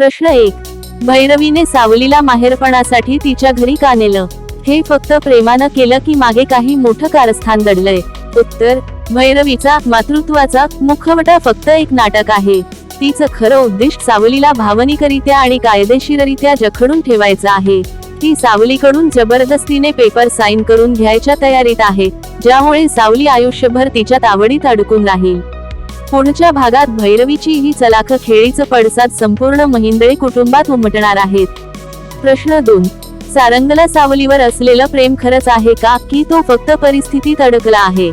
प्रश्न एक. भैरवीने सावलीला माहेरपणासाठी तिच्या घरी का नेलं? हे फक्त प्रेमानं केलं की मागे काही मोठं कारस्थान दडलंय उत्तर भैरवीचा मातृत्वाचा मुखवटा फक्त एक नाटक आहे. तिचं खरं उद्दिष्ट सावलीला भावनिकरित्या आणि कायदेशीररित्या जखडून ठेवायचं आहे. ती सावलीकडून जबरदस्तीने पेपर साईन करून घ्यायच्या तयारीत आहे ज्यामुळे सावली आयुष्यभर तिच्यात आवडीत अडकून राहील. पुढच्या भागात भैरवीची ही चलाख खेळीचं पडसाद संपूर्ण महिंदळे कुटुंबात उमटणार आहेत? प्रश्न दोन. सारंगला सावलीवर असलेलं प्रेम खरंच आहे का की तो फक्त परिस्थितीत अडकला आहे?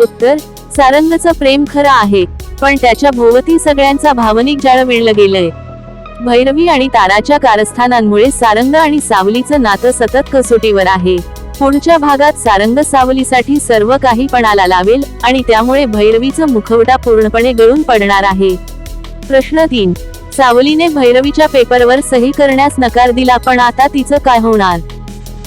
उत्तर. सारंगचं प्रेम खरं आहे पण त्याच्या भोवती सगळ्यांचा भावनिक जाळ विणलं गेलंय. भैरवी आणि ताराच्या कारस्थानांमुळे सारंग आणि सावलीचं नातं सतत कसोटीवर आहे. पुढच्या भागात सारंग सावलीसाठी सर्व काही पणाला लावेल आणि त्यामुळे भैरवीचं मुखवटा पूर्णपणे गळून पडणार आहे. प्रश्न तीन. सावलीने भैरवीच्या पेपरवर सही करण्यास नकार दिला पण आता तिचं काय होणार?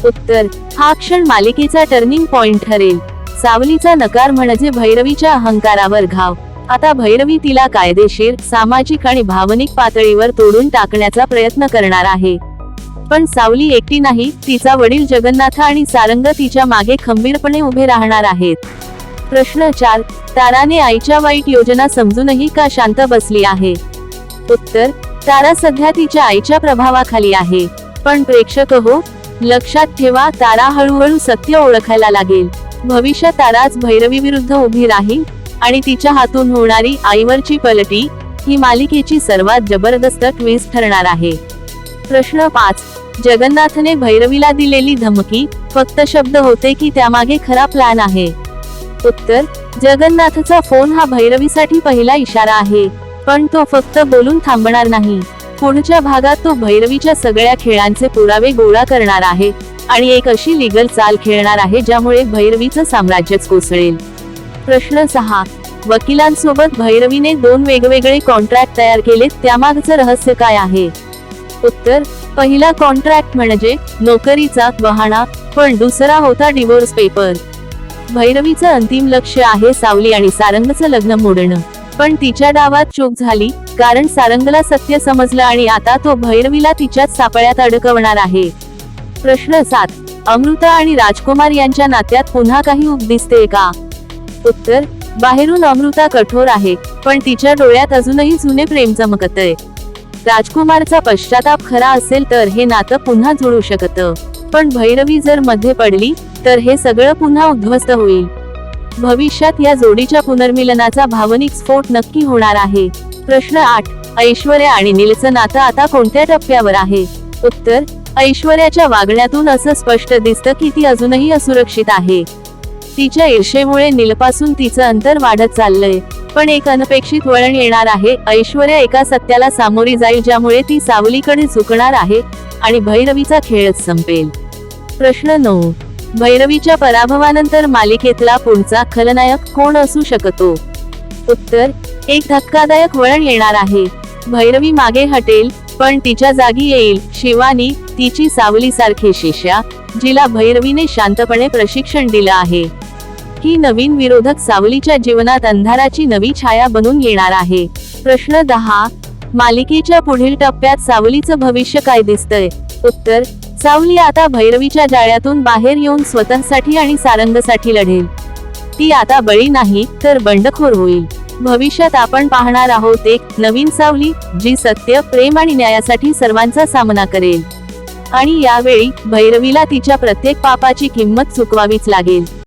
उत्तर. हा क्षण मालिकेचा टर्निंग पॉइंट ठरेल. सावलीचा नकार म्हणजे भैरवीच्या अहंकारावर घाव. आता भैरवी तिला कायदेशीर सामाजिक आणि भावनिक पातळीवर तोडून टाकण्याचा प्रयत्न करणार आहे. पण सावली एकटी नाही तिचा वडील जगन्नाथ आणि सारंग तिच्यामागे खंबीरपणे उभे राहणार आहेत. प्रश्न चार ताराने आईच्या वाईट योजना समजूनही का शांत बसली आहे? उत्तर तारा सध्या तिच्या आईच्या प्रभावाखाली आहे. पण प्रेक्षक हो लक्षात ठेवा तारा हळूहळू सत्य ओळखायला लागेल. भविष्यात ताराच भैरवी विरुद्ध उभी राहील आणि तिच्या हातून होणारी आईवरची पलटी ही मालिकेची सर्वात जबरदस्त ट्विस्ट ठरणार आहे. प्रश्न पाच जगन्नाथने भैरवीला दिलेली धमकी फक्त शब्द होते की त्यामागे खरा प्लॅन आहे. उत्तर जगन्नाथचा फोन हा भैरवीसाठी पहिला इशारा आहे पण तो फक्त बोलून थांबणार नाही. पुढच्या भागात तो भैरवीच्या सगळ्या खेळांचे पुरावे गोळा करणार आहे आणि एक अशी लिगल चाल खेळणार आहे ज्यामुळे भैरवीचं साम्राज्यच कोसळेल. प्रश्न सहा वकिलांसोबत भैरवीने दोन वेगवेगळे कॉन्ट्रॅक्ट तयार केले त्यामागचं रहस्य काय आहे? उत्तर पहिला कॉन्ट्रॅक्ट म्हणजे नोकरीचा बहाणा पण दुसरा होता डिवोर्स पेपर भैरवीचं अंतिम लक्ष आहे सावली आणि सारंगचं लग्न मोडणं. पण तिच्या डावात चूक झाली कारण सारंगला सत्य समजलं आणि आता तो भैरवीला तिच्याच सापळ्यात अडकवणार आहे. प्रश्न सात अमृता आणि राजकुमार यांच्या नात्यात पुन्हा काही उप दिसते का? उत्तर बाहेरून अमृता कठोर आहे पण तिच्या डोळ्यात अजूनही जुने प्रेम चमकतय. राजकुमारचा पश्चाताप खरा असेल तर हे नातं पुन्हा जुळू शकतं. पण भैरवी जर मध्ये पडली तर हे सगळं पुन्हा उद्ध्वस्त होईल. भविष्यात या जोडीच्या पुनर्मिलनाचा भावनिक स्फोट नक्की होणार आहे. प्रश्न आठ ऐश्वर्या आणि नीलचं नातं आता कोणत्या टप्प्यावर आहे? उत्तर ऐश्वर्याच्या वागण्यातून असं स्पष्ट दिसतं की ती अजूनही असुरक्षित आहे. तिच्या ईर्षेमुळे नीलपासून तिचं अंतर वाढत चाललंय. पण एक अनपेक्षित वळण येणार आहे. ऐश्वर्या एका सत्याला सामोरी जाईल ज्यामुळे ती सावलीकडे झुकणार आहे आणि भैरवीचा खेळच संपेल. प्रश्न नऊ. भैरवीच्या पराभवानंतर मालिकेतला पुढचा खलनायक कोण असू शकतो? उत्तर एक धक्कादायक वळण येणार आहे. भैरवी मागे हटेल पण तिच्या जागी येईल. शिवानी तिची सावली सारखी शिष्या जिला भैरवीने शांतपणे प्रशिक्षण दिलं आहे. ही नवीन विरोधक सावलीच्या जीवनात अंधाराची नवी छाया बनून येणार आहे. प्रश्न दहा मालिकेच्या पुढील टप्प्यात सावलीचं भविष्य काय दिसतंय? उत्तर सावली आता भैरवीच्या जाळ्यातून बाहेर येऊन स्वतःसाठी आणि सारंगसाठी लढेल. ती आता बळी नाही तर बंडखोर होईल. भविष्यात आपण पाहणार आहोत एक नवीन सावली जी सत्य प्रेम आणि न्यायासाठी सर्वांचा सामना करेल. आणि यावेळी भैरवीला तिच्या प्रत्येक पापाची किंमत चुकवावीच लागेल.